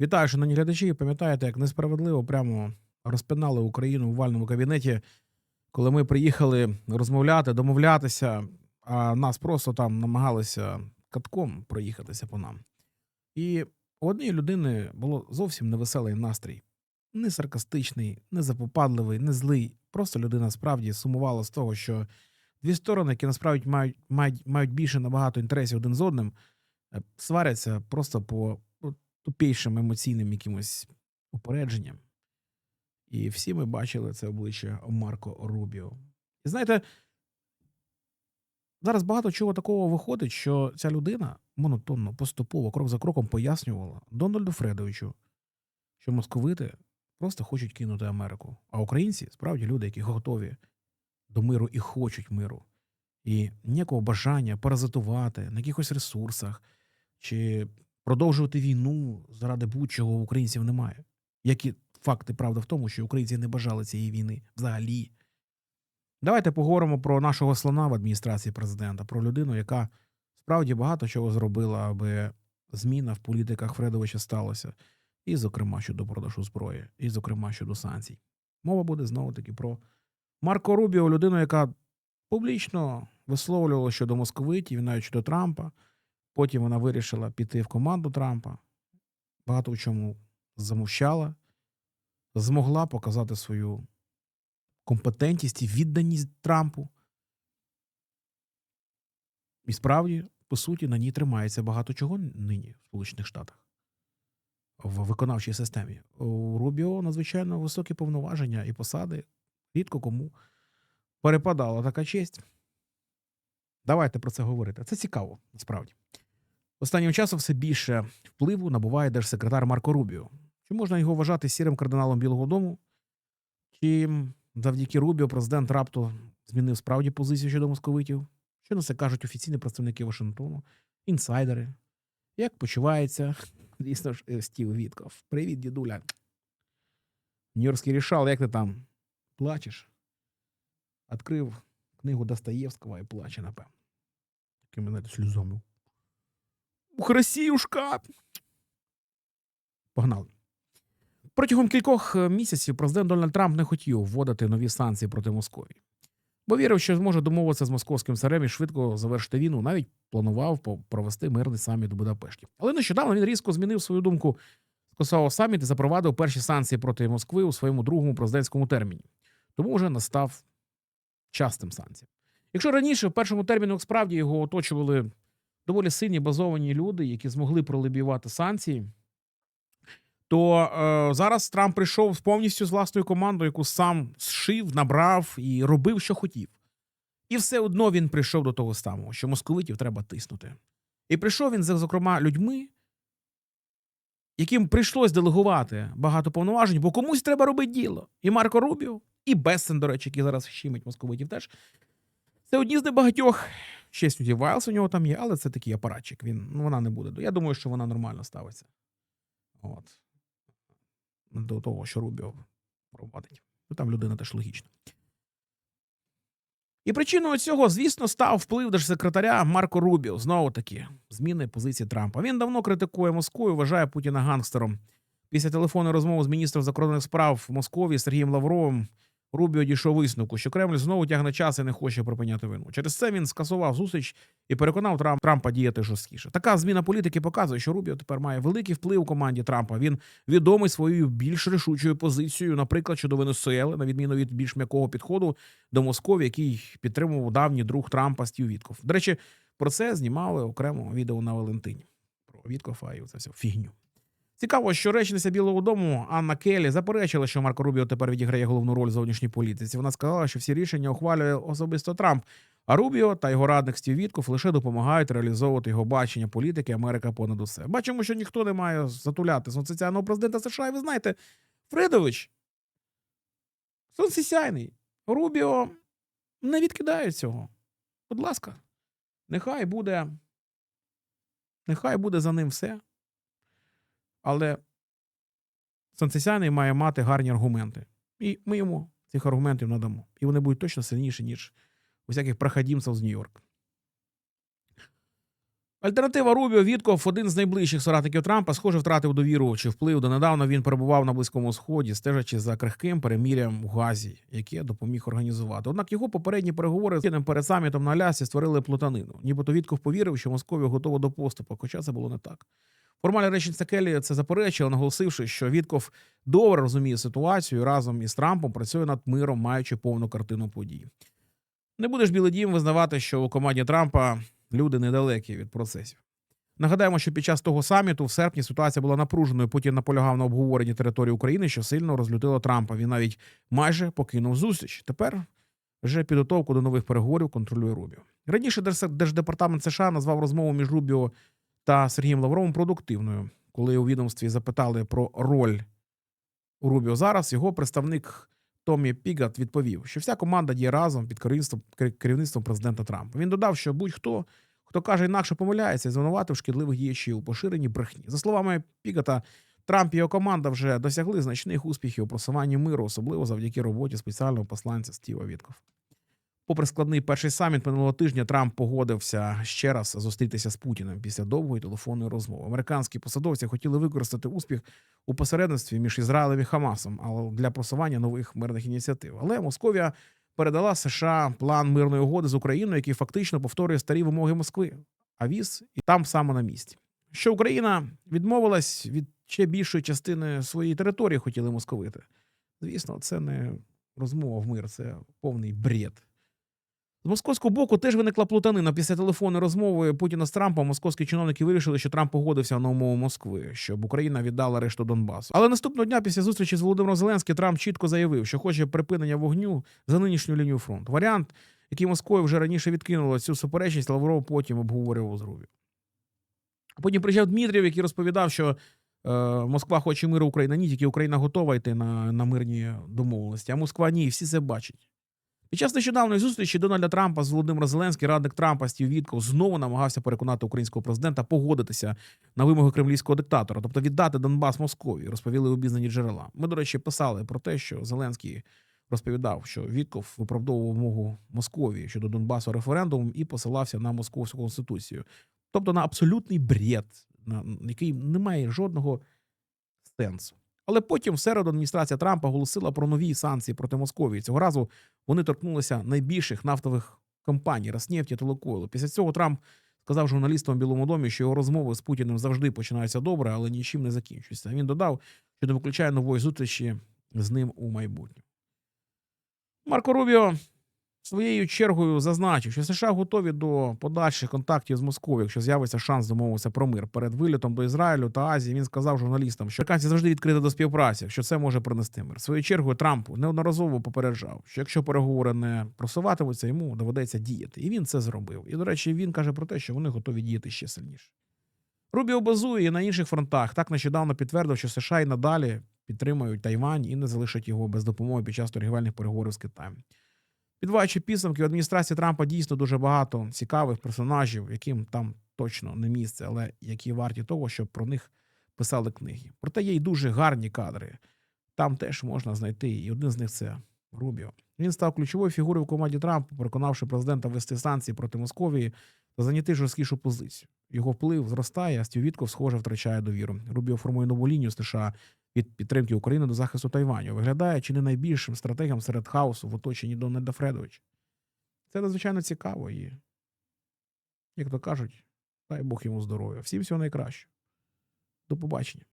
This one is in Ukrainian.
Вітаю, шановні глядачі. Пам'ятаєте, як несправедливо прямо розпинали Україну у вальному кабінеті, коли ми приїхали розмовляти, домовлятися, а нас просто там намагалися катком проїхатися по нам. І у однієї людини було зовсім невеселий настрій. Не саркастичний, не запопадливий, не злий. Просто людина справді сумувала з того, що дві сторони, які насправді мають, мають, мають більше набагато інтересів один з одним, е, сваряться просто по тупейшим емоційним якимось упередженням. І всі ми бачили це обличчя Марко Рубіо. І знаєте, зараз багато чого такого виходить, що ця людина монотонно, поступово, крок за кроком пояснювала Дональду Фредовичу, що московити просто хочуть кинути Америку. А українці справді люди, які готові до миру і хочуть миру. І ніякого бажання паразитувати на якихось ресурсах чи продовжувати війну заради будь-чого українців немає. Які факти правда в тому, що українці не бажали цієї війни взагалі. Давайте поговоримо про нашого слона в адміністрації президента, про людину, яка справді багато чого зробила, аби зміна в політиках Фредовича сталася, і, зокрема, щодо продажу зброї, і, зокрема, щодо санкцій. Мова буде знову таки про Марко Рубіо, людину, яка публічно висловлювала щодо московитів, і навіть щодо Трампа. Потім вона вирішила піти в команду Трампа, багато в чому замовчала, змогла показати свою компетентність і відданість Трампу. І справді, по суті, на ній тримається багато чого нині в Сполучених Штатах в виконавчій системі. У Рубіо надзвичайно високі повноваження і посади. Рідко кому перепадала така честь. Давайте про це говорити. Це цікаво, насправді. Останнім часом все більше впливу набуває держсекретар Марко Рубіо. Чи можна його вважати сірим кардиналом Білого Дому? Чи завдяки Рубіо президент раптом змінив справді позицію щодо московитів? Що на це кажуть офіційні представники Вашингтону, інсайдери? Як почувається, звісно ж, Стів Вітков? Привіт, дідуля. Нью-Йоркський рішал, як ти там? Плачеш? Відкрив книгу Достоєвського і плаче, напевно. Такими знаєте, сльозами. Ух, Росіюшка! Погнали. Протягом кількох е, місяців президент Дональд Трамп не хотів вводити нові санкції проти Московії, бо вірив, що зможе домовитися з московським царем і швидко завершити війну. Навіть планував провести мирний саміт у Будапешті. Але нещодавно він різко змінив свою думку, скасував саміт і запровадив перші санкції проти Москви у своєму другому президентському терміні. Тому вже настав час тим санкціям. Якщо раніше в першому терміну справді його оточували доволі сильні базовані люди, які змогли пролобіювати санкції, то е, зараз Трамп прийшов повністю з власною командою, яку сам зшив, набрав і робив, що хотів. І все одно він прийшов до того самого, що московитів треба тиснути. І прийшов він, зокрема, людьми, яким прийшлось делегувати багато повноважень, бо комусь треба робити діло. І Марко Рубіо, і Бессен, до речі, який зараз щимить московитів теж. Це одні з небагатьох. Ще Сюді Вайлс у нього там є, але це такий апаратчик. Він, ну, вона не буде. Я думаю, що вона нормально ставиться. От. До того, що Рубіо проводить. Ну, там людина теж логічна. І причиною цього, звісно, став вплив держсекретаря Марко Рубіо. Знову таки, зміни позиції Трампа. Він давно критикує Москву і вважає Путіна гангстером. Після телефонної розмови з міністром закордонних справ в Москові Сергієм Лавровим Рубіо дійшов висновку, що Кремль знову тягне час і не хоче припиняти війну. Через це він скасував зустріч і переконав Трамп, Трампа діяти жорсткіше. Така зміна політики показує, що Рубіо тепер має великий вплив у команді Трампа. Він відомий своєю більш рішучою позицією, наприклад, щодо Венесуели, на відміну від більш м'якого підходу до Москові, який підтримував давній друг Трампа Стів Вітков. До речі, про це знімали окремо відео на Валентині. Про Віткофа і це все фігню. Цікаво, що речниця Білого Дому Анна Келлі заперечила, що Марко Рубіо тепер відіграє головну роль в зовнішній політиці. Вона сказала, що всі рішення ухвалює особисто Трамп, а Рубіо та його радник Стів Вітков лише допомагають реалізовувати його бачення політики Америка понад усе. Бачимо, що ніхто не має затуляти сонцесяйного президента США. І ви знаєте, Фридович сонцесяйний. Рубіо не відкидає цього. Будь ласка, нехай буде. Нехай буде за ним все. Але Санцесяний має мати гарні аргументи. І ми йому цих аргументів надамо. І вони будуть точно сильніші, ніж у всяких проходімців з Нью-Йорка. Альтернатива Рубіо Вітков, один з найближчих соратників Трампа, схоже, втратив довіру чи вплив. Донедавна він перебував на близькому сході, стежачи за крихким перемірям у Газі, яке допоміг організувати. Однак його попередні переговори з перед самітом на Алясі створили плутанину. Нібито Вітков повірив, що Московія готова до поступу, хоча це було не так. Формальна речниця Келлі це заперечила, наголосивши, що Вітков добре розуміє ситуацію і разом із Трампом працює над миром, маючи повну картину подій. Не будеш Білий Дім визнавати, що у команді Трампа люди недалекі від процесів. Нагадаємо, що під час того саміту в серпні ситуація була напруженою. Путін наполягав на обговоренні території України, що сильно розлютило Трампа. Він навіть майже покинув зустріч. Тепер вже підготовку до нових переговорів контролює Рубіо. Раніше Держдепартамент США назвав розмову між Рубіо та Сергієм Лавровим продуктивною. Коли у відомстві запитали про роль у Рубіо зараз, його представник Томі Пігат відповів, що вся команда діє разом під керівництвом, керівництвом президента Трампа. Він додав, що будь-хто, хто каже інакше помиляється, і звинуватив шкідливих діячів у поширенні брехні. За словами Пігата, Трамп і його команда вже досягли значних успіхів у просуванні миру, особливо завдяки роботі спеціального посланця Стіва Вітков. Попри складний перший саміт минулого тижня, Трамп погодився ще раз зустрітися з Путіним після довгої телефонної розмови. Американські посадовці хотіли використати успіх у посередництві між Ізраїлем і Хамасом, але для просування нових мирних ініціатив. Але Московія передала США план мирної угоди з Україною, який фактично повторює старі вимоги Москви. А віз і там саме на місці. Що Україна відмовилась від ще більшої частини своєї території, хотіли московити. Звісно, це не розмова в мир, це повний бред. З московського боку теж виникла плутанина. Після телефонної розмови Путіна з Трампом московські чиновники вирішили, що Трамп погодився на умову Москви, щоб Україна віддала решту Донбасу. Але наступного дня, після зустрічі з Володимиром Зеленським, Трамп чітко заявив, що хоче припинення вогню за нинішню лінію фронту. Варіант, який Москва вже раніше відкинула цю суперечність, Лавров потім обговорював з Рубі. Потім приїжджав Дмитрів, який розповідав, що е, Москва хоче миру Україна. Ні, тільки Україна готова йти на, на мирні домовленості, а Москва ні, всі це бачать. Під час нещодавної зустрічі Дональда Трампа з Володимиром Зеленським, радник Трампа Стів Вітков знову намагався переконати українського президента погодитися на вимоги кремлівського диктатора, тобто віддати Донбас Московії, розповіли обізнані джерела. Ми, до речі, писали про те, що Зеленський розповідав, що Вітков виправдовував вимогу Московії щодо Донбасу референдумом і посилався на московську конституцію, тобто на абсолютний бред, на який не має жодного сенсу. Але потім в середу адміністрація Трампа оголосила про нові санкції проти Московії. Цього разу вони торкнулися найбільших нафтових компаній Роснефті та Лукойлу. Після цього Трамп сказав журналістам у Білому домі, що його розмови з Путіним завжди починаються добре, але нічим не закінчуються. Він додав, що не виключає нової зустрічі з ним у майбутньому. Марко Рубіо своєю чергою зазначив, що США готові до подальших контактів з Москвою, якщо з'явиться шанс домовитися про мир. Перед вилітом до Ізраїлю та Азії він сказав журналістам, що американці завжди відкриті до співпраці, що це може принести мир. Своєю чергою Трамп неодноразово попереджав, що якщо переговори не просуватимуться, йому доведеться діяти. І він це зробив. І, до речі, він каже про те, що вони готові діяти ще сильніше. Рубіо базує і на інших фронтах. Так нещодавно підтвердив, що США і надалі підтримують Тайвань і не залишать його без допомоги під час торгівельних переговорів з Китаєм. Підваючи підсумки, в адміністрації Трампа дійсно дуже багато цікавих персонажів, яким там точно не місце, але які варті того, щоб про них писали книги. Проте є й дуже гарні кадри. Там теж можна знайти, і один з них це Рубіо. Він став ключовою фігурою в команді Трампа, переконавши президента вести санкції проти Московії та зайняти жорсткішу позицію. Його вплив зростає, а Стіввітков, схоже, втрачає довіру. Рубіо формує нову лінію США від підтримки України до захисту Тайваню. Виглядає чи не найбільшим стратегом серед хаосу в оточенні Дональда Фредовича. Це надзвичайно цікаво і, як то кажуть, дай Бог йому здоров'я. Всім всього найкращого. До побачення.